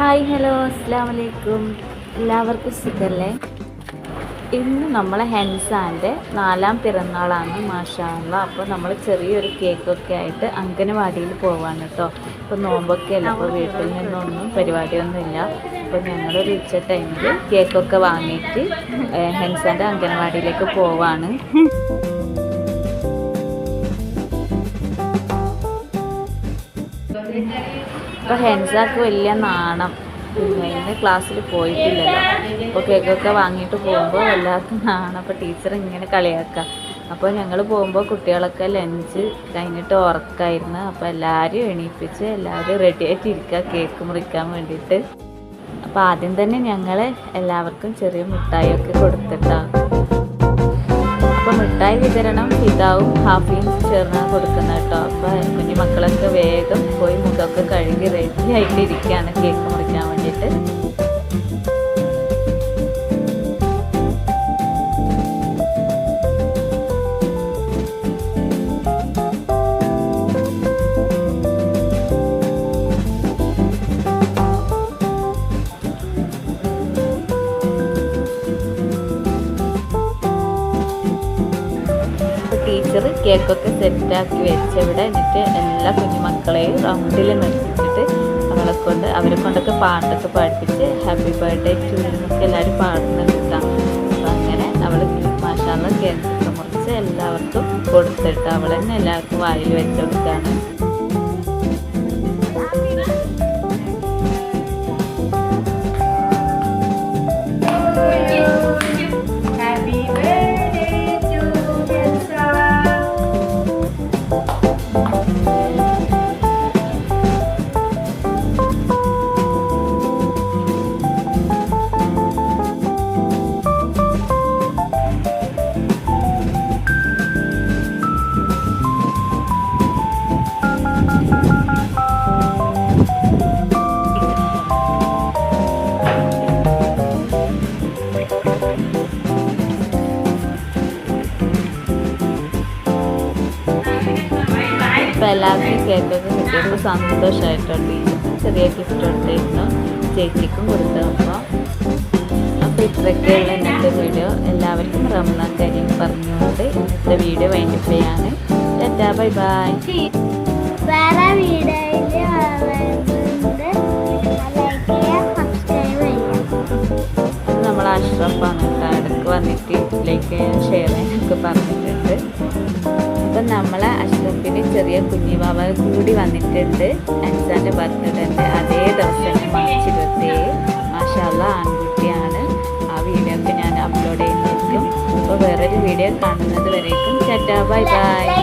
Hi hello അസ്സാം വലൈക്കും എല്ലാവർക്കും സുഖല്ലേ? ഇന്ന് നമ്മളെ ഹെൻസാന്റെ നാലാം പിറന്നാളാണ് മാഷാള്ള അപ്പോൾ നമ്മൾ ചെറിയൊരു കേക്കൊക്കെ ആയിട്ട് അംഗനവാടിയിൽ പോവാണ് കേട്ടോ ഇപ്പോൾ നോമ്പൊക്കെ അല്ല അപ്പോൾ വീട്ടിൽ നിന്നൊന്നും പരിപാടിയൊന്നുമില്ല. അപ്പോൾ ഞങ്ങളൊരു ഉച്ച ടൈമിൽ കേക്കൊക്കെ വാങ്ങിയിട്ട് ഹെൻസാന്റെ അംഗനവാടിയിലേക്ക് പോവാണ്. ഇപ്പോൾ ഹെൻസാക്ക് വലിയ നാണം. പിന്നെ ക്ലാസ്സിൽ പോയിട്ടില്ലല്ലോ. അപ്പോൾ കേക്കൊക്കെ വാങ്ങിയിട്ട് പോകുമ്പോൾ എല്ലാവർക്കും നാണം. അപ്പോൾ ടീച്ചർ ഇങ്ങനെ കളിയാക്കുക അപ്പോൾ ഞങ്ങൾ പോകുമ്പോൾ കുട്ടികളൊക്കെ ലഞ്ച് കഴിഞ്ഞിട്ട് ഉറക്കായിരുന്നു. അപ്പോൾ എല്ലാവരും എണീപ്പിച്ച് എല്ലാവരും റെഡി ആയിട്ട് ഇരിക്കുക കേക്ക് മുറിക്കാൻ വേണ്ടിയിട്ട്. അപ്പോൾ ആദ്യം തന്നെ ഞങ്ങൾ എല്ലാവർക്കും ചെറിയ മിഠായിയൊക്കെ കൊടുത്തിട്ടാണ് അപ്പോൾ വിതരണം പിതാവും ഹാഫിയും ചേർന്നാണ് കൊടുക്കുന്നത് കേട്ടോ. അപ്പോൾ കുഞ്ഞു മക്കളൊക്കെ വേഗം പോയി മുഖമൊക്കെ കഴുകി റെഡി ആയിട്ട് ഇരിക്കുകയാണ് കേക്ക് മുറിക്കാൻ വേണ്ടിയിട്ട്. ടീച്ചർ കേക്കൊക്കെ സെറ്റാക്കി വെച്ചവിടെ എന്നിട്ട് എല്ലാ കുഞ്ഞുമക്കളെയും റൗണ്ടിൽ നിർത്തിച്ചിട്ട് അവളെ കൊണ്ട് അവരെ കൊണ്ടൊക്കെ പാട്ടൊക്കെ പാടിപ്പിച്ച് ഹാപ്പി ബർത്ത്ഡേ ടു എല്ലാവരും പാടുന്നുണ്ട് കിട്ടാം അപ്പം അങ്ങനെ അവൾ മാഷാള്ള കേക്കൊക്കെ മുറിച്ച് എല്ലാവർക്കും കൊടുത്തിട്ട് അവൾ തന്നെ എല്ലാവർക്കും വായിൽ വെച്ച് അപ്പോൾ എല്ലാവർക്കും കേക്കൊക്കെ കിട്ടിയപ്പോൾ സന്തോഷമായിട്ടുണ്ട് ചെറിയ ഗിഫ്റ്റ് കൊടുത്തിരുന്നു ചേച്ചിക്കും കൊടുത്തു അപ്പോൾ അപ്പോൾ ഇത്രയൊക്കെയുള്ള ഇന്നത്തെ വീഡിയോ എല്ലാവർക്കും റമദാൻ കാര്യം പറഞ്ഞുകൊണ്ട് ഇന്നത്തെ വീഡിയോ വൈൻഡപ്പ് ചെയ്യാണ്. Tata bye bye. വേറെ നമ്മൾ അഷ്റഫാണ് കേട്ടോ. ഇടയ്ക്ക് വന്നിട്ട് ലൈക്ക് ചെയ്യാൻ ഷെയർ അപ്പം നമ്മളെ അഷ്റഫിന് ചെറിയ കുഞ്ഞിവാവ കൂടി വന്നിട്ടുണ്ട്. അൻസാന്റെ ബർത്ത്ഡേന്റെ അതേ ദിവസം മാർച്ച് ഇരുപത്തേഴ് മാഷാല്ല ആൺകുട്ടിയാണ്. ആ വീഡിയോ ഒക്കെ ഞാൻ അപ്ലോഡ് ചെയ്യുന്നതായിരിക്കും അപ്പോൾ വേറൊരു വീഡിയോ കാണുന്നത് വരേക്കും. ചേട്ടാ ബൈ ബൈ